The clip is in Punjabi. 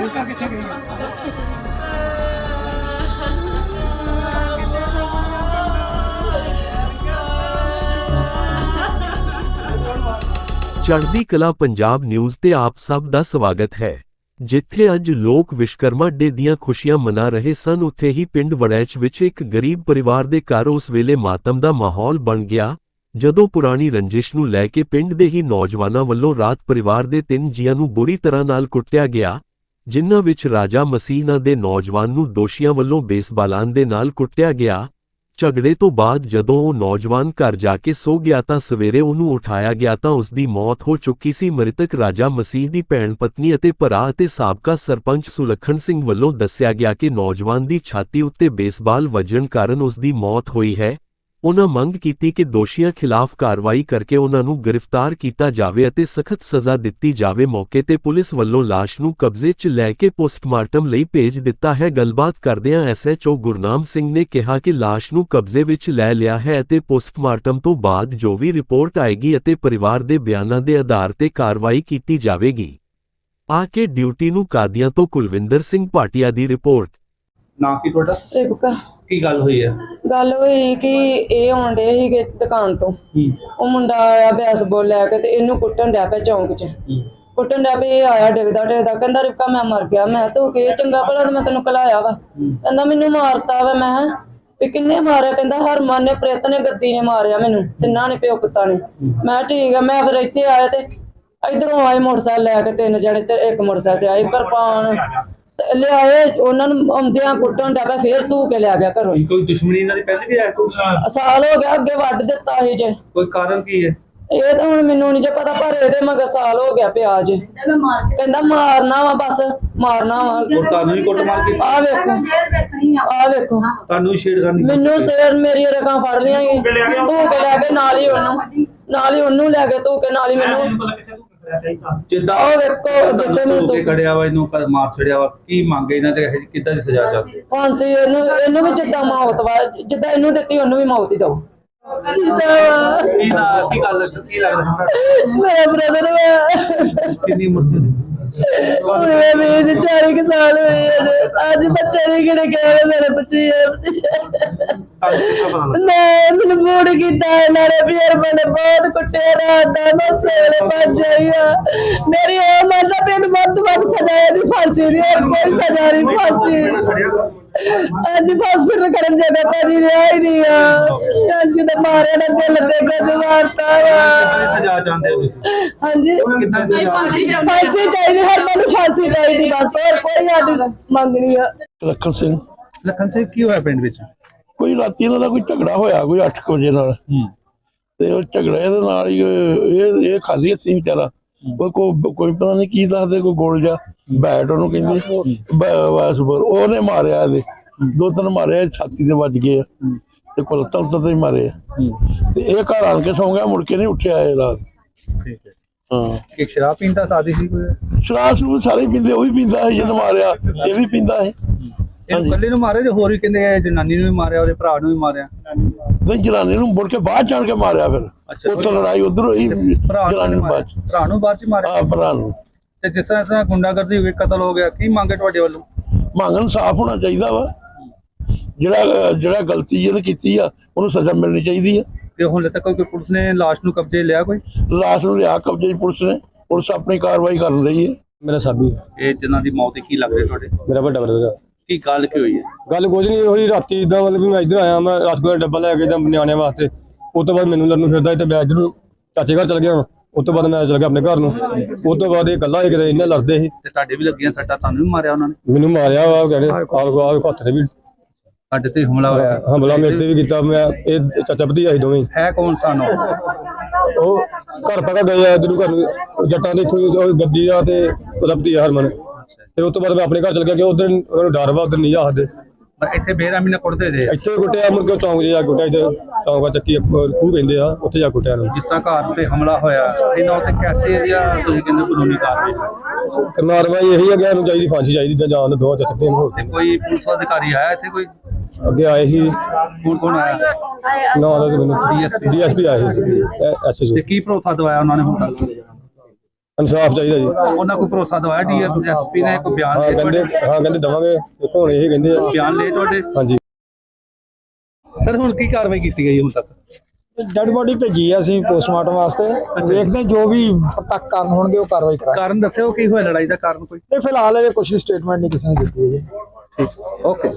ਰੇਖਾ ਕਿੱਥੇ ਗਈ ਆ? ਚੜ੍ਹਦੀ ਕਲਾ ਪੰਜਾਬ ਨਿਊਜ਼ ਤੇ ਆਪ ਸਭ ਦਾ ਸਵਾਗਤ ਹੈ। ਜਿੱਥੇ ਅੱਜ ਲੋਕ ਵਿਸ਼ਕਰਮਾ ਡੇ ਦੀਆਂ ਖੁਸ਼ੀਆਂ ਮਨਾ ਰਹੇ ਸਨ, ਉੱਥੇ ਹੀ ਪਿੰਡ ਵੜੈਚ ਵਿੱਚ ਇੱਕ ਗਰੀਬ ਪਰਿਵਾਰ ਦੇ ਘਰ ਉਸ ਵੇਲੇ ਮਾਤਮ ਦਾ ਮਾਹੌਲ ਬਣ ਗਿਆ। ਜਦੋਂ ਪੁਰਾਣੀ ਰੰਜਿਸ਼ ਨੂੰ ਲੈ ਕੇ ਪਿੰਡ ਦੇ ਹੀ ਨੌਜਵਾਨਾਂ ਵੱਲੋਂ ਰਾਤ ਪਰਿਵਾਰ ਦੇ ਤਿੰਨ ਜੀਆਂ ਨੂੰ ਬੁਰੀ ਤਰ੍ਹਾਂ ਨਾਲ ਕੁੱਟਿਆ ਗਿਆ, ਜਿਨ੍ਹਾਂ ਵਿੱਚ ਰਾਜਾ ਮਸੀਹ ਦੇ ਨੌਜਵਾਨ ਨੂੰ ਦੋਸ਼ੀਆਂ ਵੱਲੋਂ ਬੇਸਬਾਲਾਂ ਦੇ ਨਾਲ ਕੁੱਟਿਆ ਗਿਆ, ਝਗੜੇ ਤੋਂ ਬਾਅਦ ਜਦੋਂ ਉਹ ਨੌਜਵਾਨ ਘਰ ਜਾ ਕੇ ਸੋ ਗਿਆ ਤਾਂ ਸਵੇਰੇ ਉਹਨੂੰ ਉਠਾਇਆ ਗਿਆ ਤਾਂ ਉਸ ਦੀ ਮੌਤ ਹੋ ਚੁੱਕੀ ਸੀ। ਮ੍ਰਿਤਕ ਰਾਜਾ ਮਸੀਹ ਦੀ ਭੈਣ ਪਤਨੀ ਅਤੇ ਭਰਾ ਅਤੇ ਸਾਬਕਾ ਸਰਪੰਚ ਸੁਲੱਖਣ ਸਿੰਘ ਵੱਲੋਂ ਦੱਸਿਆ ਗਿਆ ਕਿ ਨੌਜਵਾਨ ਦੀ ਛਾਤੀ ਉੱਤੇ ਬੇਸਬਾਲ ਵੱਜਣ ਕਾਰਨ ਉਸ ਦੀ ਮੌਤ ਹੋਈ ਹੈ। ਉਨ੍ਹਾਂ ਮੰਗ ਕੀਤੀ ਕਿ ਦੋਸ਼ੀਆਂ ਖਿਲਾਫ ਕਾਰਵਾਈ ਕਰਕੇ ਉਨ੍ਹਾਂ ਨੂੰ ਗ੍ਰਿਫਤਾਰ ਕੀਤਾ ਜਾਵੇ ਅਤੇ ਸਖਤ ਸਜ਼ਾ ਦਿੱਤੀ ਜਾਵੇ। ਮੌਕੇ ਤੇ ਪੁਲਿਸ ਵੱਲੋਂ ਲਾਸ਼ ਨੂੰ ਕਬਜ਼ੇ 'ਚ ਲੈ ਕੇ ਪੋਸਟਮਾਰਟਮ ਲਈ ਭੇਜ ਦਿੱਤਾ ਹੈ। ਗੱਲਬਾਤ ਕਰਦਿਆਂ ਐਸਐਚਓ ਗੁਰਨਾਮ ਸਿੰਘ ਨੇ ਕਿਹਾ ਕਿ ਲਾਸ਼ ਨੂੰ ਕਬਜ਼ੇ ਵਿੱਚ ਲੈ ਲਿਆ ਹੈ ਅਤੇ ਪੋਸਟਮਾਰਟਮ ਤੋਂ ਬਾਅਦ ਜੋ ਵੀ ਰਿਪੋਰਟ ਆਏਗੀ ਅਤੇ ਪਰਿਵਾਰ ਦੇ ਬਿਆਨਾਂ ਦੇ ਆਧਾਰ ਤੇ ਕਾਰਵਾਈ ਕੀਤੀ ਜਾਵੇਗੀ। ਆ ਕੇ ਡਿਊਟੀ ਨੂੰ ਕਾਦੀਆਂ ਤੋਂ ਕੁਲਵਿੰਦਰ ਸਿੰਘ ਭਾਟੀਆ ਦੀ ਰਿਪੋਰਟ। ਨਾ ਕੀ ਤੁਹਾਡਾ? ਰਿਬਕਾ। ਕੀ ਗੱਲ ਹੋਈ ਹੈ ਗੱਲ ਹੋਈ ਕਿ ਇਹ ਆਉਂਦੇ ਸੀਗੇ ਦੁਕਾਨ ਤੋਂ। ਹੂੰ। ਉਹ ਮੁੰਡਾ ਆਇਆ ਬੈਸਬਾਲ ਲੈ ਕੇ ਤੇ ਇਹਨੂੰ ਕੁੱਟਣ ਡਿਆ ਪਿਆ ਚੌਂਕ 'ਚ। ਹੂੰ। ਕੁੱਟਣ ਡਿਆ ਪਿਆ ਇਹ ਆਇਆ ਡਿੱਗਦਾ ਡਿੱਗਦਾ ਕਹਿੰਦਾ ਰਿਬਕਾ ਮੈਂ ਮਰ ਗਿਆ। ਮੈਂ ਤੂੰ ਕੀ ਚੰਗਾ ਭਲਾ ਤੇ ਮੈਂ ਤੈਨੂੰ ਕਲਾਇਆ ਵਾ? ਕਹਿੰਦਾ ਮੈਨੂੰ ਮਾਰਤਾ ਵਾ। ਮੈਂ ਕਿਹਾ, ਵੀ ਕਿੰਨੇ ਮਾਰਿਆ? ਕਹਿੰਦਾ ਹਰਮਨ ਨੇ ਪ੍ਰੀਤ ਨੇ ਗੱਦੀ ਨੇ ਮਾਰਿਆ ਮੈਨੂੰ ਤਿੰਨਾਂ ਨੇ ਪਿਓ ਪੁੱਤਾਂ ਨੇ। ਮੈਂ ਕਿਹਾ, ਠੀਕ ਆ। ਮੈਂ ਫਿਰ ਇੱਥੇ ਆਇਆ ਤੇ ਇਧਰੋਂ ਆਏ ਮੋਟਰਸਾਈਕਲ ਲੈ ਕੇ ਤਿੰਨ ਜਣੇ ਤੇ ਇੱਕ ਮੋਟਰਸਾਈਕਲ ਤੇ ਆਏ ਕਿਰਪਾਨ। ਲਿਆਏ ਉਹਨਾਂ ਨੂੰ ਆਉਂਦਿਆਂ ਕੁੱਟਣ ਡਿਆ ਪਿਆ ਫੇਰ ਧੂ ਕੇ ਲਿਆ ਗਿਆ ਘਰੋਂ ਹੀ। ਕੋਈ ਦੁਸ਼ਮਣੀ ਇਹਨਾਂ ਦੀ ਪਹਿਲੇ ਵੀ ਹੈ ਕੋਈ? ਸਾਲ ਹੋ ਗਿਆ ਅੱਗੇ ਵੱਢ ਦਿੱਤਾ ਸੀ ਜੇ। ਕੋਈ ਕਾਰਨ ਕੀ ਹੈ? ਇਹ ਤਾਂ ਹੁਣ ਮੈਨੂੰ ਨਹੀਂ ਜੇ ਪਤਾ ਪਰ ਇਹਦੇ ਮਗਰ ਸਾਲ ਹੋ ਗਿਆ ਪਿਆ ਜੇ। ਕਹਿੰਦਾ ਮਾਰਨਾ ਵਾ ਬਸ ਮਾਰਨਾ ਵਾ। ਔਰ ਤੁਹਾਨੂੰ ਵੀ ਕੁੱਟ ਮਾਰ ਕੇ ਆ ਵੇਖੋ ਆ। ਵੇਖੋ। ਤੁਹਾਨੂੰ ਵੀ ਛੇੜਖਾਨੀ ਮੈਨੂੰ ਸਿਰ ਮੇਰੀ ਰਕਾਂ ਫੜ ਲੀਆਂ ਈ। ਧੂ ਕੇ ਲੈ ਕੇ ਨਾਲ ਹੀ ਉਹਨੂੰ। ਨਾਲ ਹੀ ਉਹਨੂੰ ਲੈ ਕੇ ਧੂ ਕੇ ਨਾਲ ਹੀ ਮੈਨੂੰ ਜਿੱਦਾਂ ਉਹ ਵੇਖੋ ਜਿੱਦੇ ਮੈਨੂੰ ਧੋ ਕੇ ਖੜਿਆ ਵਾ ਇਹਨੂੰ ਕ- ਮਾਰ ਛੜਿਆ ਵਾ ਕੀ ਮੰਗ ਇਹਨਾਂ ਤੇ ਕਿੱਦਾਂ ਦੀ ਸਜ਼ਾ ਚਾਹਦੇ ਫਾਂਸੀ ਇਹਨੂੰ ਇਹਨੂੰ ਵੀ ਜਿੱਦਾਂ ਮੌਤ ਵਾ ਜਿੱਦਾਂ ਇਹਨੂੰ ਦਿੱਤੀ ਉਹਨੂੰ ਵੀ ਮੌਤ ਹੀ ਸੀਤਾ ਵਾ ਕੀ ਨਾ ਕੀ ਗੱਲ ਕੀ ਲੱਗਦਾ ਮੇਰਾ ਬ੍ਰਦਰ ਵਾ। ਕਿੰਨੀ ਉਮਰ ਸੀ ਉਹਦੀ? ਵੀ ਦੇ ਚਾਰੇ ਕੁ ਸਾਲ ਹੋਏ। ਅੱਜ। ਬੱਚੇ ਨੇ ਕਿਹੜੇ ਕਹੇ ਮੇਰੇ ਬੱਚੇ ਆ। ਤੁਹਾਨੂੰ ਕਿੱਥੋਂ ਪਤਾ ਲੱਗਾ ਮੈਂ ਮੈਨੂੰ ਫੋਨ ਕੀਤਾ ਇਹਨਾਂ ਨੇ ਵੀ ਯਾਰ ਮੈਨੇ ਬਹੁਤ ਕੁੱਟਿਆ ਰਾਤ ਦਾ ਮੈਂ ਸਵੇਰੇ ਭੱਜ ਆਈ ਆ ਮੇਰੀ ਉਹ ਮਰਦਾ ਪਿੰਡ ਵੱਧ ਵੱਧ ਸਜ਼ਾ ਦੀ ਫਾਂਸੀ ਦੀ ਹੋਰ ਕੋਈ ਸਜ਼ਾ ਨਹੀਂ ਫਾਂਸੀ। ਅੱਜ ਹਸਪੀਟਲ ਕਰਨ ਜਾਣਾ ਭਾਜੀ ਰਿਹਾ ਹੀ ਨਹੀਂ ਆ। ਅੱਜ ਤੇ ਮਾਰਿਆ ਨਾ ਦਿਲ ਤੇ ਗੱਜ ਮਾਰਤਾ ਵਾ। ਸਜ਼ਾ ਚਾਹੁੰਦੇ ਹੋ ਤੁਸੀਂ? ਹਾਂਜੀ। ਕਿੱਦਾਂ ਦੀ ਸਜ਼ਾ? ਫਾਂਸੀ ਚਾਹੀਦੀ ਹਰ ਨੂੰ ਫਾਂਸੀ ਚਾਹੀਦੀ ਬਸ ਹੋਰ ਕੋਈ ਸਾਡੀ ਮੰਗਣੀ ਆ। ਲੱਖਨ ਸਿੰਘ। ਲਖਨ ਸਿੰਘ ਕੀ ਹੋਇਆ ਪਿੰਡ ਵਿੱਚ? ਕੋਈ ਰਾਤੀ ਇਹਨਾਂ ਦਾ ਕੋਈ ਝਗੜਾ ਹੋਇਆ ਕੋਈ 8 ਵਜੇ ਨਾਲ। ਹੂੰ। ਤੇ ਉਹ ਝਗੜੇ ਦੇ ਨਾਲ ਹੀ ਇਹ ਇਹ ਖਾਲੀ ਸੀ ਵਿਚਾਰਾ। ਕੋਈ ਕੋਈ ਪਤਾ ਨਹੀਂ ਕੀ ਦੱਸਦੇ ਕੋਈ ਗੋਲ ਜਾ ਬੈਟ ਉਹਨੂੰ ਕਹਿੰਦੇ ਬਸ ਉਹਨੇ ਮਾਰਿਆ ਇਹਦੇ। ਦੋ ਤਿੰਨ ਮਾਰਿਆ ਛਾਤੀ ਦੇ ਵੱਜ ਗਏ। ਤੇ ਕੋਲ ਤਲ ਤਲ ਹੀ ਮਾਰੇ। ਹੂੰ। ਤੇ ਇਹ ਘਰ ਆਣ ਕੇ ਸੌਂ ਗਿਆ ਮੁੜ ਕੇ ਨਹੀਂ ਉੱਠਿਆ ਇਹ ਰਾਤ। ਠੀਕ ਹੈ। ਹਾਂ। ਕਿ ਸ਼ਰਾਬ ਪੀਂਦਾ ਸਾਦੀ ਸੀ ਕੋਈ? ਸ਼ਰਾਬ ਸਾਰੇ ਹੀ ਪੀਂਦੇ ਉਹ ਵੀ ਪੀਂਦਾ ਸੀ ਜਿਹਨੂੰ ਮਾਰਿਆ ਇਹ ਵੀ ਪੀਂਦਾ ਸੀ। ਇਹਨੂੰ ਇਕੱਲੇ ਨੂੰ ਮਾਰਿਆ ਤੇ ਹੋਰ ਵੀ ਕਹਿੰਦੇ ਆ ਜਨਾਨੀ ਨੂੰ ਵੀ ਮਾਰਿਆ ਉਹਦੇ ਭਰਾ ਨੂੰ ਵੀ ਮਾਰਿਆ? ਨਹੀਂ ਜਨਾਨੀ ਨੂੰ ਮੁੜ ਕੇ ਬਾਅਦ ਜਾਣ ਕੇ ਮਾਰਿਆ ਫਿਰ। ਉੱਥੋਂ ਲੜਾਈ ਉਧਰ ਹੋਈ ਭਰਾ ਜਨਾਨੀ ਨੂੰ ਬਾਅਦ। ਭਰਾ ਨੂੰ ਬਾਅਦ ਚ ਮਾਰਿਆ? ਆ ਭਰਾ ਨੂੰ। ਤੇ ਜਿਸ ਤਰ੍ਹਾਂ ਗੁੰਡਾਗਰਦੀ ਹੋ ਗਈ ਕਤਲ ਹੋ ਗਿਆ ਕੀ ਮੰਗੇ ਤੁਹਾਡੇ ਵੱਲੋਂ? ਮੰਗਣ ਸਾਫ਼ ਹੋਣਾ ਚਾਹੀਦਾ ਵਾ। ਜਿਹੜਾ ਜਿਹੜਾ ਗਲਤੀ ਇਹਨੇ ਕੀਤੀ ਆ ਉਹਨੂੰ ਸਜ਼ਾ ਮਿਲਣੀ ਚਾਹੀਦੀ ਆ। ਤੇ ਹੁਣ ਤੱਕ ਕੋਈ ਪੁਲਿਸ ਨੇ ਲਾਸ਼ ਨੂੰ ਕਬਜ਼ੇ ਲਿਆ ਕੋਈ? ਲਾਸ਼ ਨੂੰ ਲਿਆ ਕਬਜ਼ੇ 'ਚ ਪੁਲਿਸ ਨੇ। ਪੁਲਿਸ ਆਪਣੀ ਕਾਰਵਾਈ ਕਰ ਰਹੀ ਹੈ ਮੇਰਾ ਸਾਬੀ ਇਹ ਜਿਨ੍ਹਾਂ ਦੀ ਮੌਤ ਕੀ ਲੱਗ ਰਹੀ ਤੁਹਾਡੇ? ਮੇਰਾ ਵੱਡਾ ਬਰਦਰ ਕੀ ਗੱਲ ਕੀ ਹੋਈ ਹੈ? ਗੱਲ ਕੁਝ ਨਹੀਂ ਹੋਈ ਰਾਤੀ ਇਦਾਂ ਮਤਲਬ ਵੀ ਮੈਂ ਇੱਧਰ ਆਇਆ ਮੈਂ ਰਸਗੁੱਲੇ ਦਾ ਡੱਬਾ ਲੈ ਕੇ ਜਾਂ ਨਿਆਣਿਆਂ ਵਾਸਤੇ। ਉਸ ਤੋਂ ਬਾਅਦ ਮੈਨੂੰ ਲੜਨ ਫਿਰਦਾ ਤੇ ਮੈਂ ਇੱਧਰ ਨੂੰ ਚਾਚੇ ਘਰ ਚਲ ਗਿਆ ਉਸ ਤੋਂ ਬਾਅਦ ਮੈਂ ਚਲ ਗਿਆ ਆਪਣੇ ਘਰ ਨੂੰ। ਉਸ ਤੋਂ ਬਾਅਦ ਇਹ ਗੱਲਾਂ ਇੱਕ ਕਿਤੇ ਇੰਨੇ ਲੜਦੇ ਸੀ। ਤੇ ਤੁਹਾਡੇ ਵੀ ਲੱਗੀਆਂ ਸੱਟਾਂ ਤੁਹਾਨੂੰ ਵੀ ਮਾਰਿਆ ਉਹਨਾਂ ਨੇ? ਮੈਨੂੰ ਮਾਰਿਆ ਵਾ ਕਹਿੰਦੇ ਆਲ ਆਲ ਹੱਥ ਤੇ ਵੀ ਸਾਡੇ ਤੇ ਹਮਲਾ ਹੋਇਆ। ਹਮਲਾ ਮੇਰੇ ਤੇ ਵੀ ਕੀਤਾ ਮੈਂ ਇਹ ਚਾਚਾ ਭਤੀਜਾ ਸੀ ਦੋਵੇਂ। ਹੈ ਕੌਣ ਸਨ? ਉਹ? ਘਰ ਤੱਕ ਗਏ ਆ ਇੱਧਰ ਨੂੰ ਘਰ। ਜੱਟਾਂ ਦੇ ਇੱਥੋਂ ਗੱਡੀ ਆ ਤੇ ਉਹਦਾ ਭਤੀਜਾ ਹਰਮਨ। ਤੇ ਉਸ ਤੋਂ ਬਾਅਦ ਮੈਂ ਆਪਣੇ ਘਰ ਚਲ ਗਿਆ ਕਿ ਉਧਰ ਉਹਨੂੰ ਡਰ ਵਾ ਉਧਰ ਨਹੀਂ ਜਾਦੇ ਪਰ ਇੱਥੇ ਬੇਰਾਮੀ ਨਾਲ ਕੁੱਟਦੇ ਰਹੇ? ਇੱਥੇ ਗੁੱਟਿਆ ਮੁੜ ਕੇ ਚੌਂਕ 'ਚ ਜਾ ਗੁੱਟਿਆ ਇੱਥੇ ਚੌਂਕਾ ਚੱਕੀ ਖੂਹ ਕਹਿੰਦੇ ਆ ਉੱਥੇ ਜਾ ਗੁੱਟਿਆ ਨੂੰ ਜਿਸ ਤਰ੍ਹਾਂ ਘਰ ਤੇ ਹਮਲਾ ਹੋਇਆ ਇਹਨਾਂ ਉੱਤੇ ਕੈਸੇ ਜਾਂ ਤੁਸੀਂ ਕਹਿੰਦੇ ਕਾਨੂੰਨੀ ਕਾਰਵਾਈ? ਕਾਰਵਾਈ ਇਹੀ ਹੈ ਕਿ ਇਹਨੂੰ ਚਾਹੀਦੀ ਫਾਂਸੀ ਚਾਹੀਦੀ ਜਾਂ ਜਾਨ ਦੇ ਦੋ ਚੱਕਦੇ ਨੂੰ ਤੇ ਕੋਈ ਪੁਲਿਸ ਅਧਿਕਾਰੀ ਆਇਆ ਇੱਥੇ ਕੋਈ? ਅੱਗੇ ਆਏ ਸੀ। ਕੌਣ ਕੌਣ ਆਇਆ? ਨਾ ਦਾ ਮੈਨੂੰ DSP ਡੀਐਸਪੀ ਆਏ ਸੀ ਐਸਐਸਓ ਤੇ ਕੀ ਭਰੋਸਾ ਦਵਾਇਆ ਉਹਨਾਂ ਨੇ ਹੁਣ ਤੱਕ? ਇਨਸਾਫ ਚਾਹੀਦਾ ਜੀ। ਉਹਨਾਂ ਕੋਈ ਭਰੋਸਾ ਦਵਾਇਆ? ਡੀਐਸਪੀ ਨੇ ਕੋਈ ਬਿਆਨ ਹਾਂ ਲਏ ਕਹਿੰਦੇ ਤੁਹਾਡੇ? ਹਾਂ ਕਹਿੰਦੇ ਦਵਾਂਗੇ। ਦੇਖੋ ਹੁਣ ਇਹ ਕਹਿੰਦੇ ਆ। ਬਿਆਨ ਲਏ ਤੁਹਾਡੇ? ਹਾਂਜੀ। ਸਰ ਹੁਣ ਕੀ ਕਾਰਵਾਈ ਕੀਤੀ ਗਈ ਹੁਣ ਤੱਕ? ਡੈਡ ਬੋਡੀ ਭੇਜੀ ਆ ਅਸੀਂ ਪੋਸਟਮਾਰਟਮ ਵਾਸਤੇ। ਵੇਖਦੇ ਹਾਂ ਜੋ ਵੀ ਪ੍ਰਤੱਖ ਕਾਰਨ ਹੋਣਗੇ ਉਹ ਕਾਰਵਾਈ ਕਰਾਂਗੇ। ਕਾਰਨ ਦੱਸਿਓ ਕੀ ਹੋਇਆ ਲੜਾਈ ਦਾ ਕਾਰਨ ਕੋਈ? ਤੇ ਫਿਲਹਾਲ ਇਹ ਕੁਝ ਸਟੇਟਮੈਂਟ ਨਹੀਂ ਕਿਸੇ ਨੇ ਦਿੱਤੀ ਹੈ ਜੀ। ਓਕੇ।